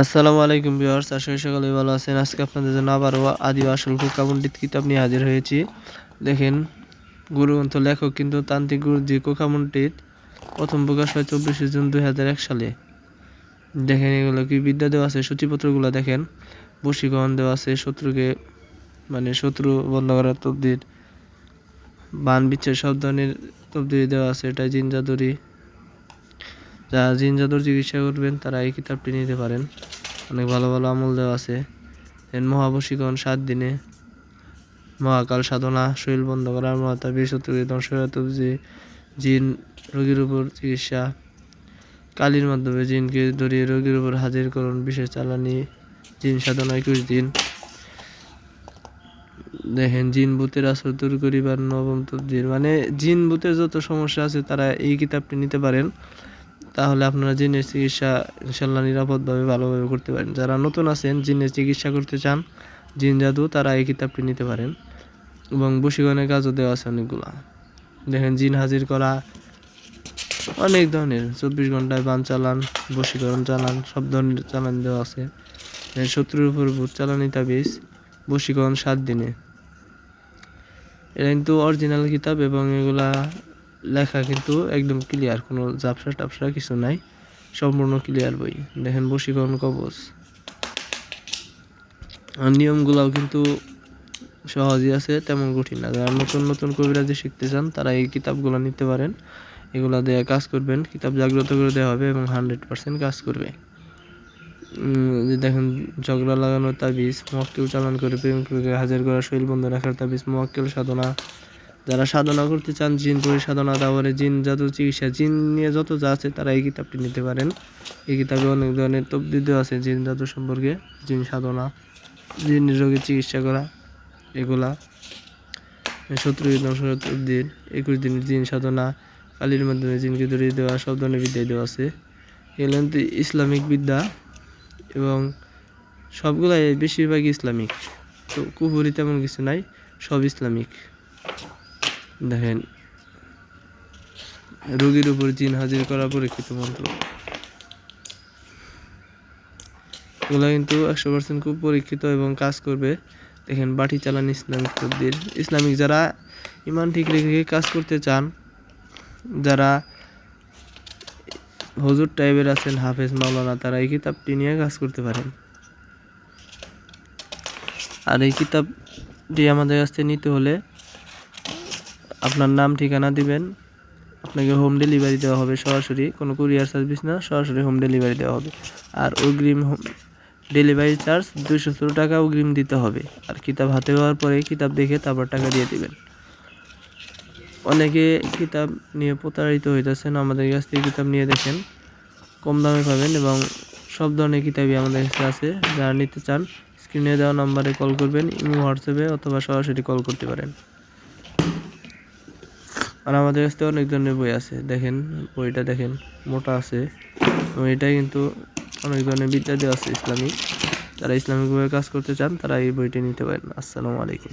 আসসালামু আলাইকুম ভিউয়ার্স, আশা করি সকলে ভালো আছেন। আজকে আপনাদের জন্য আবারও আদি আসল কোকামন্ডিত কিতাব নিয়ে হাজির হয়েছি। দেখেন, গুরুগ্রন্থ লেখক কিন্তু তান্ত্রিক গুরুজি কোকামন্ডিত প্রথম প্রকাশ হয় চব্বিশে জুন দুই হাজার এক সালে। দেখেন, এগুলো কি বিদ্যা দেওয়া আছে, সূচিপত্রগুলো দেখেন। বশীকরণ দেওয়া আছে, শত্রুকে মানে শত্রু বন্ধ করার তবদির বান বিচ্ছের সব ধরনের তবদির দেওয়া আছে এটা জিন, জাদুরি। যারা জিন জাদুর চিকিৎসা করবেন, তারা এই কিতাবটি নিতে পারেন। অনেক ভালো ভালো আমল দেওয়া আছে। মহাবশীকরণ সাত দিনে মহাকাল সাধনা শরীর বন্ধ করার মহাতা বৃহস্পতি ধ্বংসরাতজি জিন রোগীর উপর চিকিৎসা কালির মাধ্যমে জিনকে ধরিয়ে রোগীর উপর হাজির করুন। বিশেষ চালানি জিন সাধনা একুশ দিন। দেখেন, জিন ভূতের আসর দূর করিবার নবম তবদির মানে জিন ভূতের যত সমস্যা আছে, তারা এই কিতাবটি নিতে পারেন। তাহলে আপনারা জিনের চিকিৎসা ইনশাল্লাহ নিরাপদভাবে, ভালোভাবে করতে পারেন। যারা নতুন আছেন, জিনের চিকিৎসা করতে চান, জিন জাদু, তারা এই কিতাবটি নিতে পারেন। এবং বসীকরণের কাজও দেওয়া আছে অনেকগুলা। দেখেন, জিন হাজির করা, অনেক ধরনের। চব্বিশ ঘন্টায় বান চালান বশীকরণ চালান, সব ধরনের চালান দেওয়া আছে। শত্রুর উপর ভূত চালানি তাবিজ বশীকরণ সাত দিনে। এটা কিন্তু অরিজিনাল কিতাব এবং এগুলা লেখা কিন্তু একদম ক্লিয়ার কোনো জাপসা টাপসা কিছু নাই, সম্পূর্ণ ক্লিয়ার বই। দেখেন বশীকরণ কবচ। আর নিয়মগুলাও কিন্তু সহজই আছে, তেমন কঠিন না। যারা নতুন নতুন কবিরাজি শিখতে চান, তারা এই কিতাবগুলো নিতে পারেন। এগুলা দিয়ে কাজ করবেন, কিতাব জাগ্রত করে দেওয়া হবে এবং হান্ড্রেড পার্সেন্ট কাজ করবে। যে দেখেন, ঝগড়া লাগানোর তাবিজ মক্কেল চালান করে প্রেমিককে হাজার করা শৈল বন্ধ রাখার তাবিজ মক্কেল সাধনা যারা সাধনা করতে চান, জিন, পরি সাধনা তারপরে জিন, জাদু, চিকিৎসা, জিন নিয়ে যত যা আছে তারা এই কিতাবটি নিতে পারেন। এই কিতাবে অনেক ধরনের তবদিদ আছে, জিন, জাদু সম্পর্কে, জিন সাধনা, জিন রোগের চিকিৎসা করা, এগুলা। শত্রু তবদির একুশ দিনের জিন সাধনা, কালির মাধ্যমে জিনকে ধরিয়ে দেওয়া, সব ধরনের বিদ্যায় দেওয়া আছে। এগুলো ইসলামিক বিদ্যা এবং সবগুলাই বেশিরভাগই ইসলামিক। তো কুপুরি তেমন কিছু নাই, সব ইসলামিক। দেখেন, রোগীর উপর জিন হাজির করা পরীক্ষিত মন্ত্র। এগুলো কিন্তু একশো পার্সেন্ট খুব পরীক্ষিত এবং কাজ করবে। দেখেন, বাটি চালান ইসলামিক তদ্দির ইসলামিক যারা ইমান ঠিক রেখে কাজ করতে চান, যারা হজুর টাইপের আছেন, হাফেজ মাওলানা, তারা এই কিতাবটি নিয়ে কাজ করতে পারেন। আর এই কিতাবটি আমাদের কাছ থেকে নিতে হলে আপনার নাম, ঠিকানা দিবেন। আপনাকে হোম ডেলিভারি দেওয়া হবে সরাসরি। কোনো কুরিয়ার সার্ভিস না, সরাসরি হোম ডেলিভারি দেওয়া হবে। আর অগ্রিম হোম ডেলিভারি চার্জ দুইশো টাকা অগ্রিম দিতে হবে। আর কিতাব হাতে হওয়ার পরে কিতাব দেখে তারপর টাকা দিয়ে দিবেন। অনেকে কিতাব নিয়ে প্রতারিত হইতেছেন, আমাদের কাছ থেকে কিতাব নিয়ে দেখেন। কম দামে পাবেন এবং সব ধরনের কিতাবই আমাদের কাছে আছে। যারা নিতে চান স্ক্রিনে দেওয়া নম্বরে কল করবেন ইমো হোয়াটসঅ্যাপে অথবা সরাসরি কল করতে পারেন। আর আমাদের কাছে অনেক ধরনের বই আছে, দেখেন, বইটা দেখেন, মোটা আছে। এবং এটা কিন্তু অনেক ধরনের বিদ্যা দেওয়া আছে ইসলামিক। যারা ইসলামিকভাবে কাজ করতে চান, তারা এই বইটি নিতে পারেন। আসসালামু আলাইকুম।